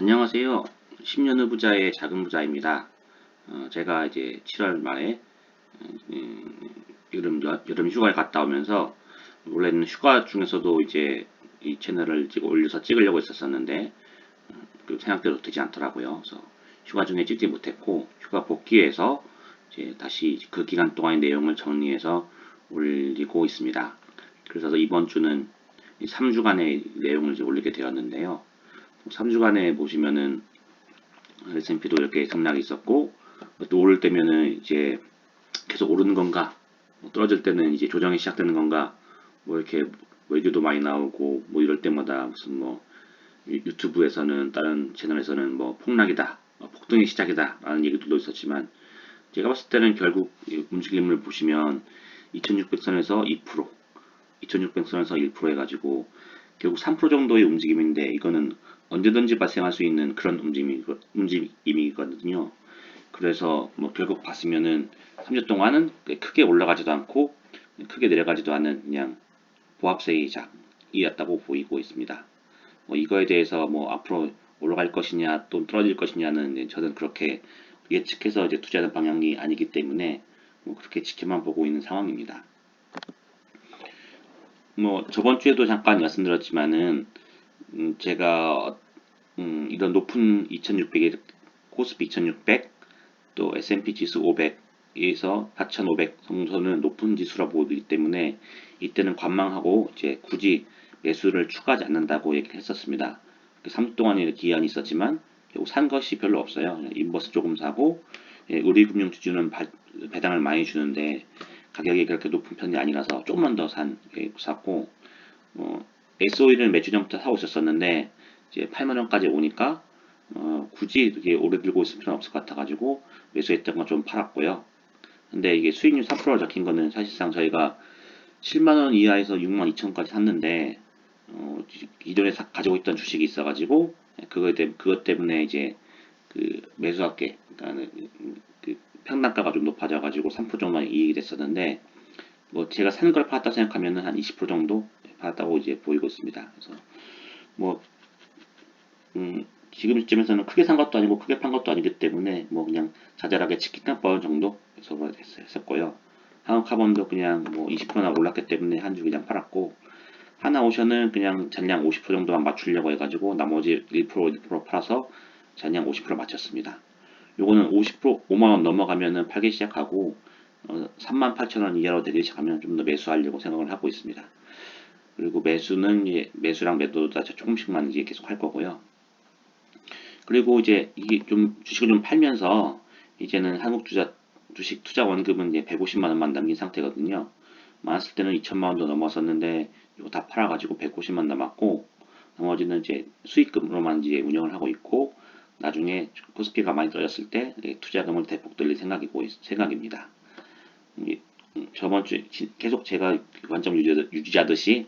안녕하세요. 10년 후 부자의 작은 부자입니다. 어, 제가 이제 7월 말에 음, 여름 여, 름 휴가에 갔다 오면서 원래는 휴가 중에서도 이제 이 채널을 찍어 올려서 찍으려고 했었었는데 음, 그 생각대로 되지 않더라고요. 그래서 휴가 중에 찍지 못했고 휴가 복귀해서 이제 다시 그 기간 동안의 내용을 정리해서 올리고 있습니다. 그래서 이번 주는 3주간의 내용을 이제 올리게 되었는데요. 3주간에 보시면은 S&P도 이렇게 등락이 있었고 또 오를 때면은 이제 계속 오르는 건가? 뭐 떨어질 때는 이제 조정이 시작되는 건가? 뭐 이렇게 외교도 많이 나오고 뭐 이럴 때마다 무슨 뭐 유튜브에서는 다른 채널에서는 뭐 폭락이다 뭐 폭등의 시작이다 라는 얘기도 있었지만 제가 봤을 때는 결국 움직임을 보시면 2600선에서 2% 2600선에서 1% 해가지고 결국 3% 정도의 움직임인데 이거는 언제든지 발생할 수 있는 그런 움직임이거든요. 그래서 뭐 결국 봤으면은 3주 동안은 크게 올라가지도 않고 크게 내려가지도 않는 그냥 보합세이작이었다고 보이고 있습니다. 뭐 이거에 대해서 뭐 앞으로 올라갈 것이냐 또 떨어질 것이냐는 저는 그렇게 예측해서 이제 투자하는 방향이 아니기 때문에 뭐 그렇게 지켜만 보고 있는 상황입니다. 뭐 저번 주에도 잠깐 말씀드렸지만은 음 제가 음 이런 높은 2600의 코스피 2600 또 S&P 지수 500에서 4500 정도는 높은 지수라 보기 때문에 이때는 관망하고 이제 굳이 매수를 추가하지 않는다고 얘기했었습니다. 3주 동안의 기한이 있었지만 결국 산 것이 별로 없어요. 인버스 조금 사고 예, 우리금융 주주는 배당을 많이 주는데 가격이 그렇게 높은 편이 아니라서 조금만 더 산, 예, 샀고, 어, SOE를 매주 전부터 사고 있었었는데, 이제 8만 원까지 오니까, 어, 굳이 이게 오래 들고 있을 필요는 없을 것 같아가지고, 매수했던 건 좀 팔았고요. 근데 이게 수익률 3%로 적힌 거는 사실상 저희가 7만 원 이하에서 6만 2천까지 샀는데, 어, 사, 가지고 있던 주식이 있어가지고, 때, 그것 때문에 이제, 그, 매수할게. 그러니까 평단가가 좀 높아져가지고 3% 정도 이익이 됐었는데 뭐 제가 사는 걸 받았다 생각하면은 한 20% 정도 받았다고 이제 보이고 있습니다. 그래서 뭐 음, 지금 시점에서는 크게 산 것도 아니고 크게 판 것도 아니기 때문에 뭐 그냥 자잘하게 치킨값 정도 했었고요. 한국 카본도 그냥 뭐 20%나 올랐기 때문에 한 주 그냥 팔았고 하나 오션은 그냥 잔량 50% 정도만 맞추려고 해가지고 나머지 1% 1% 팔아서 잔량 50% 맞췄습니다. 요거는 50% 5만원 넘어가면은 팔기 시작하고 어, 38,000원 이하로 되기 시작하면 좀 더 매수하려고 생각을 하고 있습니다. 그리고 매수는 이제 매수랑 매도도 다 조금씩만 이제 계속 할 거고요. 그리고 이제 이게 좀 주식을 좀 팔면서 이제는 한국 주자 주식 투자 원금은 이제 150만 원만 남긴 상태거든요. 많았을 때는 2천만 원도 넘었었는데 이거 다 팔아가지고 150만 남았고 나머지는 이제 수익금으로만 이제 운영을 하고 있고 나중에 코스피가 많이 떨어졌을 때 투자금을 대폭 돌릴 생각이고 생각입니다. 음, 저번 주 계속 제가 관점 유지하듯이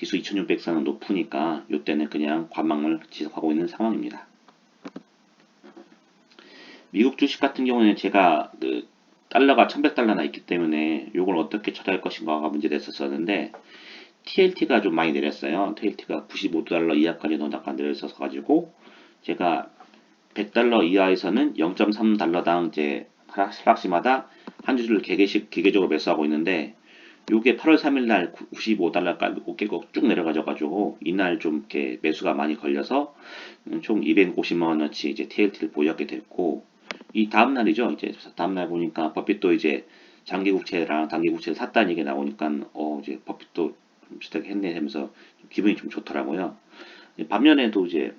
지수 2600선은 높으니까 이때는 그냥 관망을 지속하고 있는 상황입니다. 미국 주식 같은 경우는 제가 그 달러가 1100달러나 있기 때문에 이걸 어떻게 처리할 것인가가 문제됐었었는데 TLT가 좀 많이 내렸어요. TLT가 95달러 이하까지 너무 내렸어서 가지고 제가 100달러 이하에서는 0.3달러당 이제 하락시마다 한 주를 개개씩 기계적으로 매수하고 있는데 요게 8월 3일 날 95달러까지 깨고 쭉 내려가져 가지고 이날 좀 이렇게 매수가 많이 걸려서 총 250만 원어치 이제 TLT를 보유하게 됐고 이 다음 날이죠. 이제 다음 날 보니까 버핏도 이제 장기 국채랑 단기 국채를 샀다는 얘기 나오니까 어 이제 버핏도 비슷하게 했네 하면서 기분이 좀 좋더라고요. 반면에도 이제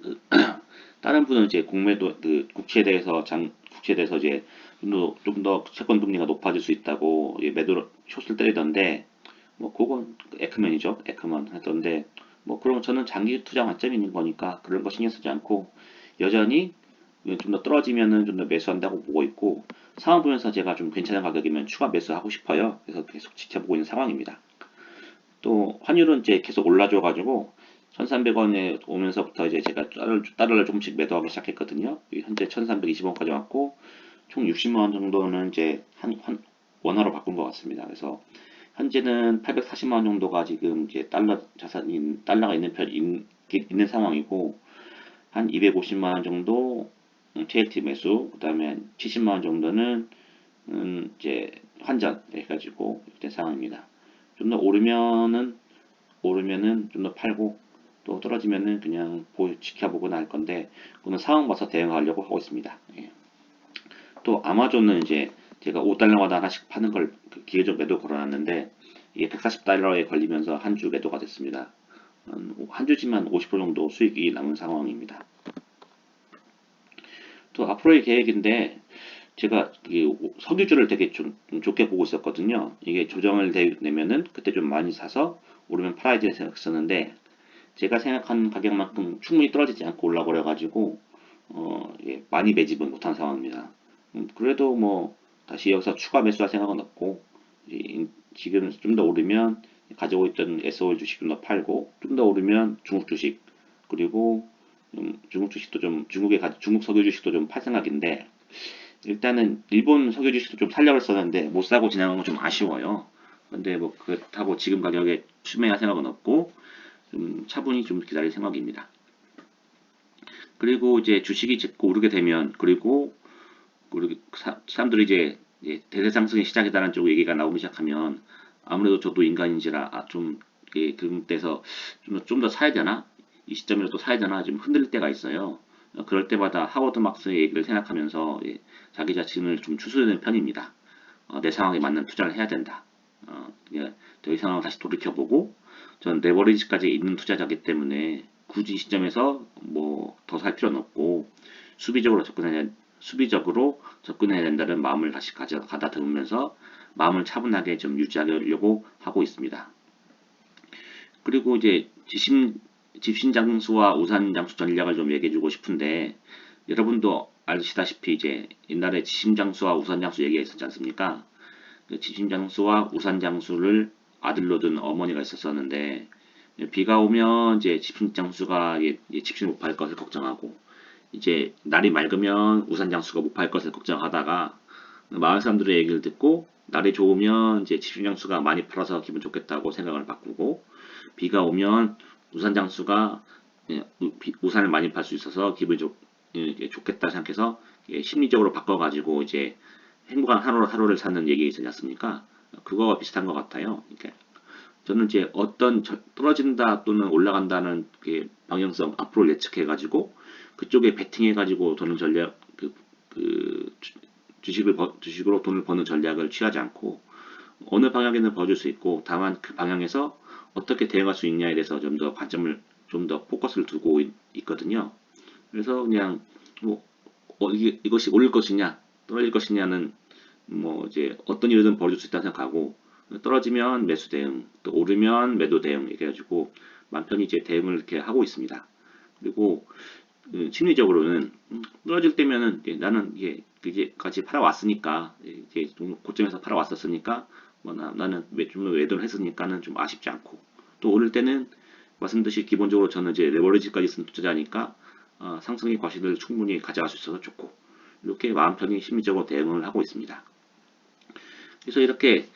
다른 분은 이제 공매도 그 국채에 대해서 장 국채에 대해서 이제 좀 더 채권 금리가 높아질 수 있다고 매도 숏을 때리던데 뭐 그건 에크맨이죠. 에크먼 했던데 뭐 그럼 저는 장기 투자 관점이 있는 거니까 그런 거 신경 쓰지 않고 여전히 좀 더 떨어지면은 좀 더 매수한다고 보고 있고 상황 보면서 제가 좀 괜찮은 가격이면 추가 매수하고 싶어요. 그래서 계속 지켜보고 있는 상황입니다. 또 환율은 이제 계속 올라줘 가지고 1300원에 오면서부터 이제 제가 달러를, 달러를 조금씩 매도하기 시작했거든요. 현재 1320원까지 왔고, 총 60만 원 정도는 이제 한, 한 원화로 바꾼 것 같습니다. 그래서 현재는 840만 원 정도가 지금 이제 달러 자산인, 달러가 있는 편, 인, 있는 상황이고, 한 250만 원 정도 음, TLT 매수, 그다음에 70만 원 정도는 음, 이제 환전 해가지고 이렇게 된 상황입니다. 좀 더 오르면은 오르면은 좀 더 팔고 또 떨어지면은 그냥 보, 지켜보고 날 건데 그거는 상황 봐서 대응하려고 하고 있습니다. 예. 또 아마존은 이제 제가 5달러마다 하나씩 파는 걸그 기계적 매도 걸어놨는데 이게 140달러에 걸리면서 한 주 매도가 됐습니다. 음, 한 주지만 50% 정도 수익이 남은 상황입니다. 또 앞으로의 계획인데 제가 이 석유주를 되게 좀, 좀 좋게 보고 있었거든요. 이게 조정을 내- 내면은 그때 좀 많이 사서 오르면 팔아야 될 생각했었는데 제가 생각한 가격만큼 충분히 떨어지지 않고 올라버려 가지고 어, 예, 많이 매집은 못한 상황입니다. 음, 그래도 뭐 다시 여기서 추가 매수할 생각은 없고 이- 지금 좀 더 오르면 가지고 있던 SOL 주식 좀 더 팔고 좀 더 오르면 중국 주식 그리고 음, 중국 주식도 좀 중국에 가 중국 석유 주식도 좀 팔 생각인데 일단은 일본 석유 주식도 좀 살려고 했었는데 못 사고 지나간 건 좀 아쉬워요. 근데 뭐 그렇다고 지금 가격에 추매할 생각은 없고 좀 차분히 좀 기다릴 생각입니다. 그리고 이제 주식이 자꾸 오르게 되면 그리고 그리고 사, 사람들이 이제, 이제 대세 상승의 시작이다라는 쪽 얘기가 나오기 시작하면 아무래도 저도 인간인지라 아, 좀 이게 그때서 좀더 사야 되나 이 시점이라도 사야 되나 좀 흔들릴 때가 있어요. 어, 그럴 때마다 하워드 막스의 얘기를 생각하면서 예, 자기 자신을 좀 추스르는 편입니다. 어, 내 상황에 맞는 투자를 해야 된다. 어, 예, 이 상황을 다시 돌이켜보고 전 레버리지까지 있는 투자자기 때문에 굳이 이 시점에서 뭐 더 살 필요는 없고 수비적으로 접근해야 수비적으로 접근해야 된다는 마음을 다시 가져 가다듬으면서 마음을 차분하게 좀 유지하려고 하고 있습니다. 그리고 이제 지심 집신 장수와 우산 장수 전략을 좀 얘기해 주고 싶은데 여러분도 아시다시피 이제 옛날에 지심 장수와 우산 장수 얘기가 있었지 않습니까? 그 지심 장수와 우산 장수를 아들로 둔 어머니가 있었었는데 비가 오면 이제 집신 장수가 집신 못팔 것을 걱정하고 이제 날이 맑으면 우산 장수가 못 팔 것을 걱정하다가 마을 사람들의 얘기를 듣고 날이 좋으면 이제 집신 장수가 많이 팔아서 기분 좋겠다고 생각을 바꾸고 비가 오면 우산 장수가 예, 우산을 많이 팔 수 있어서 기분이 좋, 예, 좋겠다 생각해서 예, 심리적으로 바꿔가지고 이제 행복한 하루, 하루를 사는 얘기 있지 않습니까? 그거와 비슷한 것 같아요. 그러니까 저는 이제 어떤 저- 떨어진다 또는 올라간다는 그 방향성 앞으로 예측해가지고 그쪽에 베팅해가지고 돈을 전략 그, 그 주- 주식을 버- 주식으로 돈을 버는 전략을 취하지 않고 어느 방향에는 버줄 수 있고 다만 그 방향에서 어떻게 대응할 수 있냐에 대해서 좀 더 관점을 좀 더 포커스를 두고 있, 거든요 그래서 그냥 뭐 어, 이게, 이것이 오를 것이냐 떨어질 것이냐는 뭐 이제 어떤 일이든 벌어질 수 있다고 생각하고 떨어지면 매수 대응 또 오르면 매도 대응 이렇게 해가지고 맘 편히 이제 대응을 이렇게 하고 있습니다. 그리고 그 심리적으로는 음, 떨어질 때면은 이제 나는 이게 이제까지 팔아왔으니까 이제 좀 고점에서 팔아왔었으니까 뭐 나, 나는 매- 좀 외도를 했으니까는 좀 아쉽지 않고 또 오를 때는 말씀드린 기본적으로 저는 이제 레버리지까지 쓴 투자자니까 어, 상승의 과실을 충분히 가져갈 수 있어서 좋고 이렇게 마음 편히 심리적으로 대응을 하고 있습니다. 그래서 이렇게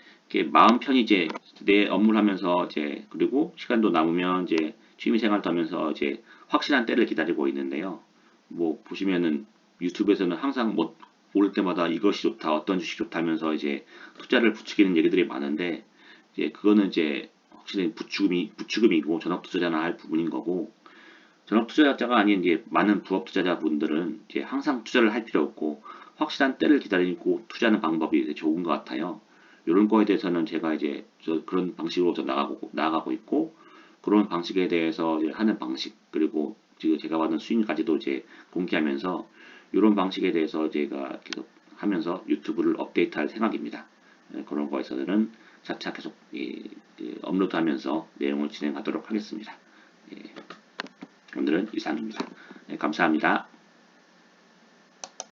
마음 편히 이제 내 업무를 하면서 이제 그리고 시간도 남으면 이제 취미 생활도 하면서 이제 확실한 때를 기다리고 있는데요. 뭐 보시면은 유튜브에서는 항상 뭐 오를 때마다 이것이 좋다, 어떤 주식 좋다 하면서 이제 투자를 부추기는 얘기들이 많은데 이제 그거는 이제 확실히 부추금이 부추금이고 전업 투자자나 할 부분인 거고 전업 투자자가 아닌 이제 많은 부업 투자자분들은 이제 항상 투자를 할 필요 없고 확실한 때를 기다리고 투자하는 방법이 좋은 것 같아요. 이런 거에 대해서는 제가 이제 저 그런 방식으로 저 나가고 나가고 있고 그런 방식에 대해서 하는 방식 그리고 지금 제가 받은 수익까지도 이제 공개하면서 이런 방식에 대해서 제가 계속 하면서 유튜브를 업데이트 할 생각입니다. 예, 그런 거에서는 차차 계속 이, 그 업로드 하면서 내용을 진행하도록 하겠습니다. 예, 오늘은 이상입니다. 예, 감사합니다.